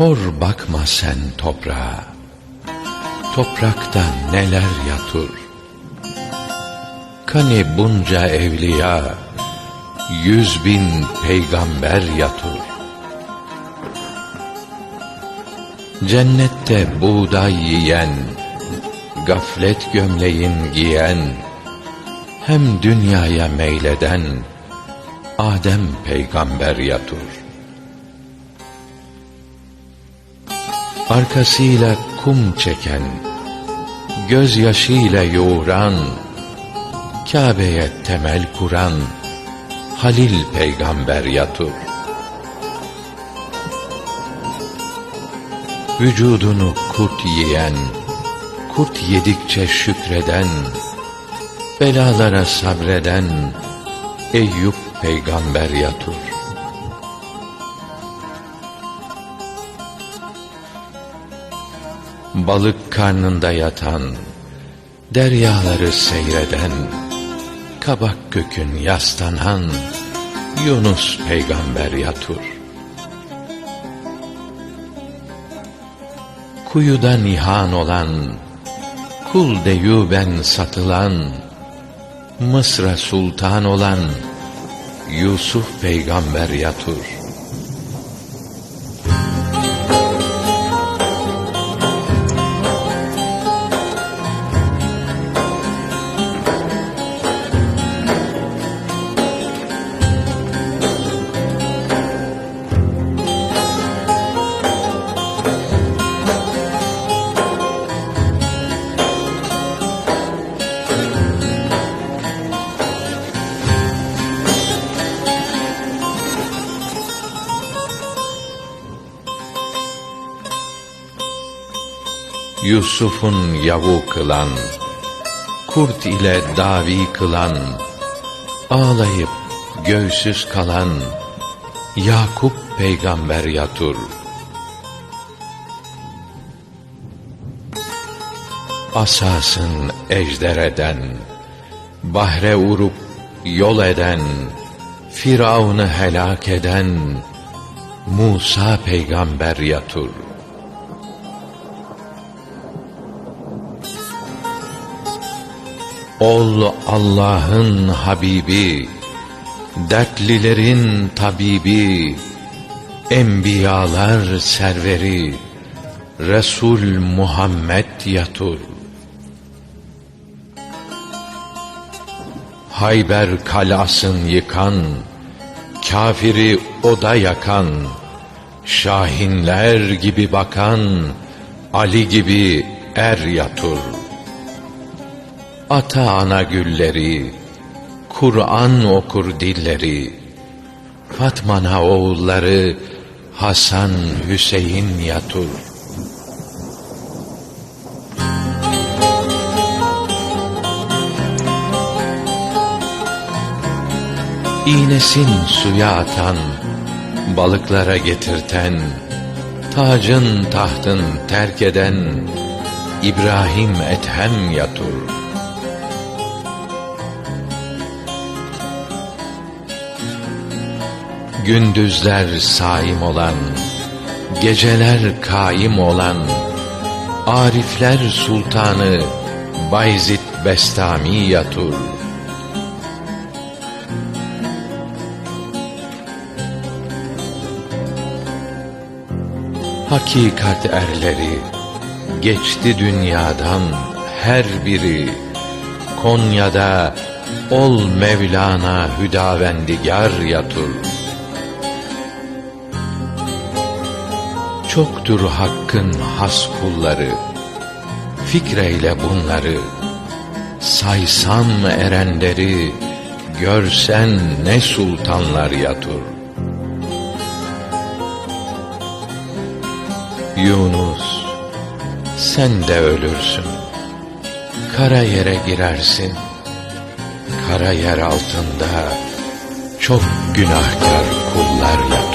Hor bakma sen toprağa, toprakta neler yatır. Kani bunca evliya, yüz bin peygamber yatır. Cennette buğday yiyen, gaflet gömleğin giyen, hem dünyaya meyleden, Adem peygamber yatır. Arkasıyla kum çeken, gözyaşıyla yoğuran, Kabe'ye temel kuran, Halil peygamber yatır. Vücudunu kurt yiyen, kurt yedikçe şükreden, belalara sabreden, Eyüp peygamber yatır. Balık karnında yatan, deryaları seyreden, kabak kökün yaslanan, Yunus peygamber yatır. Kuyuda nihan olan, kul deyuben satılan, Mısır'a sultan olan, Yusuf peygamber yatır. Yusuf'un yavu kılan, kurt ile davi kılan, ağlayıp göğsüz kalan, Yakup peygamber yatur. Asasın ejder eden, bahre urup yol eden, Firavun'u helak eden, Musa peygamber yatur. Ol Allah'ın Habibi, dertlilerin tabibi, enbiyalar serveri, Resul Muhammed yatur. Hayber kalasın yıkan, kafiri oda yakan, şahinler gibi bakan, Ali gibi er yatur.'' Ata ana gülleri, Kur'an okur dilleri, Fatmana oğulları, Hasan Hüseyin yatur. İğnesin suya atan, balıklara getirten, tacın tahtın terk eden, İbrahim Ethem yatur.'' Gündüzler saim olan, geceler kaim olan, Arifler sultanı Bayzid Bestami yatur. Hakikat erleri geçti dünyadan her biri Konya'da ol Mevlana Hüdavendigar yatur. Çoktur hakkın has kulları, fikreyle bunları, saysam erenleri, görsen ne sultanlar yatur. Yunus, sen de ölürsün, kara yere girersin, kara yer altında çok günahkar kullar yatur.